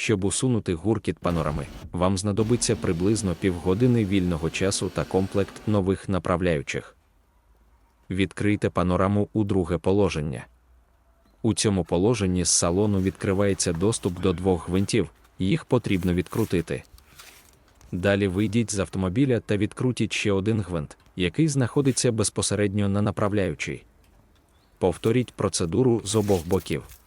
Щоб усунути гуркіт панорами, вам знадобиться приблизно півгодини вільного часу та комплект нових направляючих. Відкрийте панораму у друге положення. У цьому положенні з салону відкривається доступ до двох гвинтів, їх потрібно відкрутити. Далі вийдіть з автомобіля та відкрутіть ще один гвинт, який знаходиться безпосередньо на направляючій. Повторіть процедуру з обох боків.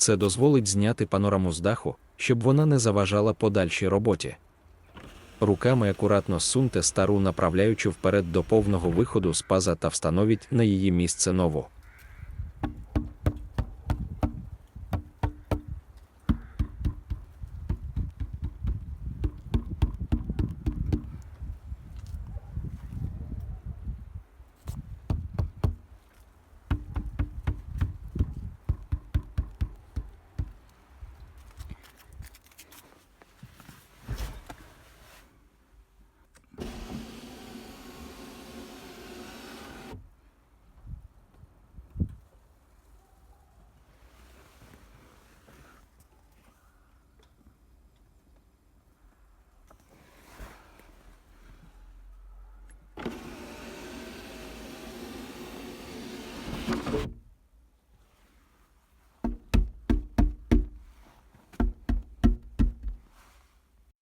Це дозволить зняти панораму з даху, щоб вона не заважала подальшій роботі. Руками акуратно зсуньте стару направляючу вперед до повного виходу з паза та встановіть на її місце нову.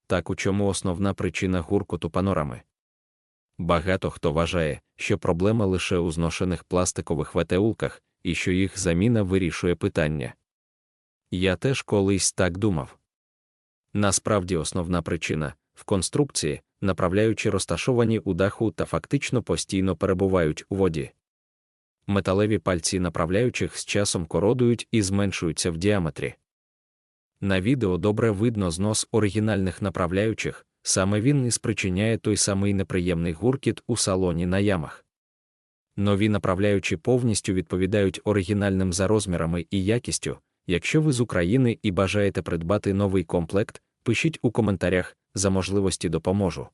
Так у чому основна причина гуркоту панорами? Багато хто вважає, що проблема лише у зношених пластикових ВТУлках і що їх заміна вирішує питання. Я теж колись так думав. Насправді основна причина в конструкції, направляючи розташовані у даху та фактично постійно перебувають у воді. Металеві пальці направляючих з часом кородують і зменшуються в діаметрі. На відео добре видно знос оригінальних направляючих, саме він і спричиняє той самий неприємний гуркіт у салоні на ямах. Нові направляючі повністю відповідають оригінальним за розмірами і якістю. Якщо ви з України і бажаєте придбати новий комплект, пишіть у коментарях, за можливості допоможу.